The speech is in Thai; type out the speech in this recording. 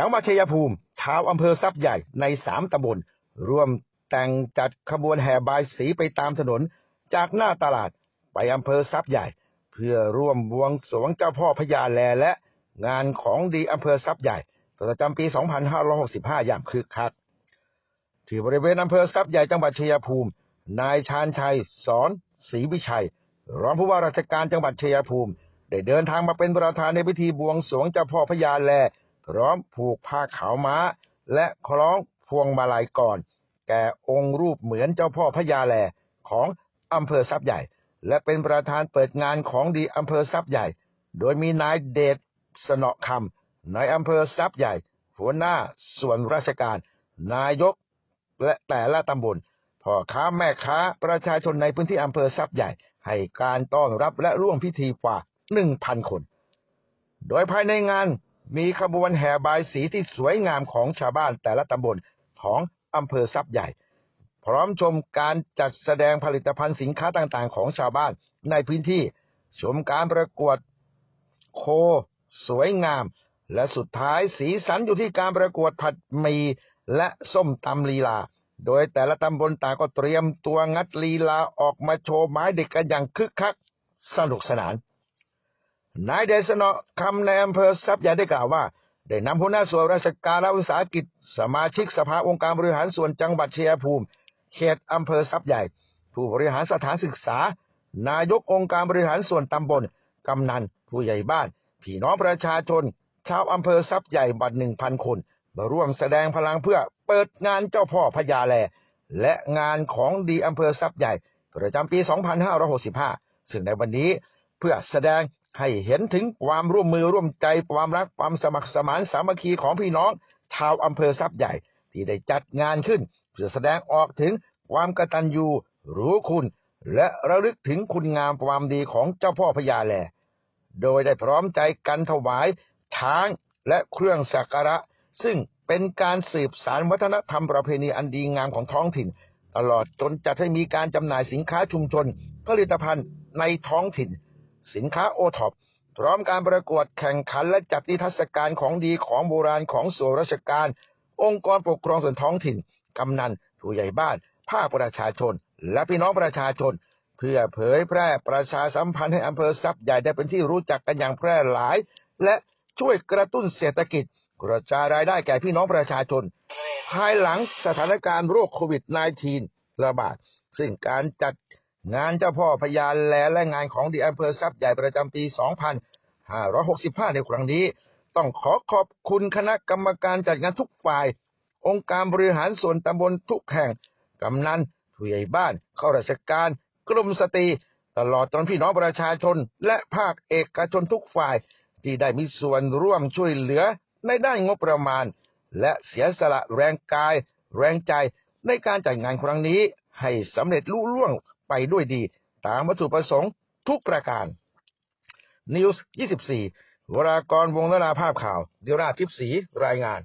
จังหวัดชัยภูมิชาวอำเภอทรัพย์ใหญ่ในสามตำบลร่วมแต่งจัดขบวนแห่บายสีไปตามถนน จากหน้าตลาดไปอำเภอทรัพย์ใหญ่ เพื่อร่วมบวงสรวงเจ้าพ่อพญาแลและงานของดีอำเภอทรัพย์ใหญ่ ประจำปี 2565 อย่างคึกคัก ที่บริเวณอำเภอทรัพย์ใหญ่จังหวัดชัยภูมิ นายชาญชัย สอนศรีวิชัย รองผู้ว่าราชการจังหวัดชัยภูมิ ได้เดินทางมาเป็นประธานในพิธีบวงสรวงเจ้าพ่อพญาแล ร้อมผูกผ้าขาวม้า และคล้องพวงมาลัยก่อน แก่องค์รูปเหมือนเจ้าพ่อพญาแลของอำเภอทรัพย์ใหญ่ และเป็นประธานเปิดงานของดีอำเภอทรัพย์ใหญ่ โดยมีนายเดชสนอคำนายอำเภอทรัพย์ใหญ่ หัวหน้าส่วนราชการ นายกและแต่ละตำบลพ่อค้าแม่ค้าประชาชนในพื้นที่อำเภอทรัพย์ใหญ่ ให้การต้อนรับและร่วมพิธีกว่า 1,000 คน โดยภายในงาน มีขบวนแห่บายสีที่สวยงามของชาวบ้านแต่ละตำบลของอำเภอทรัพย์ใหญ่ พร้อมชมการจัดแสดงผลิตภัณฑ์สินค้าต่างๆ ของชาวบ้านในพื้นที่ ชมการประกวดโค สวยงาม และสุดท้ายสีสันอยู่ที่การประกวดผัดหมีและส้มตำลีลา โดยแต่ละตำบลต่างก็เตรียมตัวงัดลีลาออกมาโชว์ไม้เด็กกันอย่างคึกคัก สนุกสนาน นายเดชนอคำในอำเภอทรัพย์ใหญ่ได้กล่าวว่า ได้นำหัวหน้าส่วนราชการและวิสาหกิจ สมาชิกสภาองค์การบริหารส่วนจังหวัดเชัยภูมิ เขตอำเภอทรัพย์ใหญ่ ผู้บริหารสถานศึกษา นายกองค์การบริหารส่วนตำบล กำนัน ผู้ใหญ่บ้าน พี่น้องประชาชน ชาวอำเภอทรัพย์ใหญ่บัดหนึ่งพันคนมาร่วมแสดงพลังเพื่อเปิดงานเจ้าพ่อพญาแล และงานของดีอำเภอทรัพย์ใหญ่ประจำปี 2565 ซึ่งในวันนี้เพื่อแสดง ให้เห็นถึงความร่วมมือร่วมใจความรักความสมัครสมานสามัคคีของพี่น้อง ชาวอำเภอทรัพย์ใหญ่ ที่ได้จัดงานขึ้น เพื่อแสดงออกถึงความกตัญญูรู้คุณ และระลึกถึงคุณงามความดีของเจ้าพ่อพญาแล โดยได้พร้อมใจกันถวายช้างและเครื่องสักการะ ซึ่งเป็นการสืบสารวัฒนธรรมประเพณีอันดีงามของท้องถิ่น ตลอดจนจัดให้มีการจำหน่ายสินค้าชุมชน ผลิตภัณฑ์ในท้องถิ่น สินค้าโอท็อปพร้อมการประกวดแข่งขันและจัดนิทรรศการของดีของโบราณของส่วนราชการ องค์กรปกครองส่วนท้องถิ่น กำนัน ผู้ใหญ่บ้าน ภาคประชาชน และพี่น้องประชาชน เพื่อเผยแพร่ประชาสัมพันธ์ให้อำเภอทรัพย์ใหญ่ได้เป็นที่รู้จักกันอย่างแพร่หลาย และช่วยกระตุ้นเศรษฐกิจ กระจายรายได้แก่พี่น้องประชาชน ภายหลังสถานการณ์โรคโควิด -19 ระบาดซึ่งการจัด งานเจ้าพ่อพญาแลและงานของดีอำเภอทรัพย์ใหญ่ประจำปี 2565 ในครั้งนี้ ต้องขอขอบคุณคณะกรรมการจัดงานทุกฝ่าย องค์การบริหารส่วนตำบลทุกแห่ง กำนันผู้ใหญ่บ้านข้าราชการ กลุ่มสตรี ตลอดจนพี่น้องประชาชน และภาคเอกชนทุกฝ่าย ที่ได้มีส่วนร่วมช่วยเหลือในด้านงบประมาณ และเสียสละแรงกาย แรงใจในการจัดงานครั้งนี้ ให้สำเร็จลุล่วง ไปด้วยดี ตามวัตถุประสงค์ทุกประการนิวส์24 วรากรวงศ์นาภาพข่าว เดียวราชทิพสีรายงาน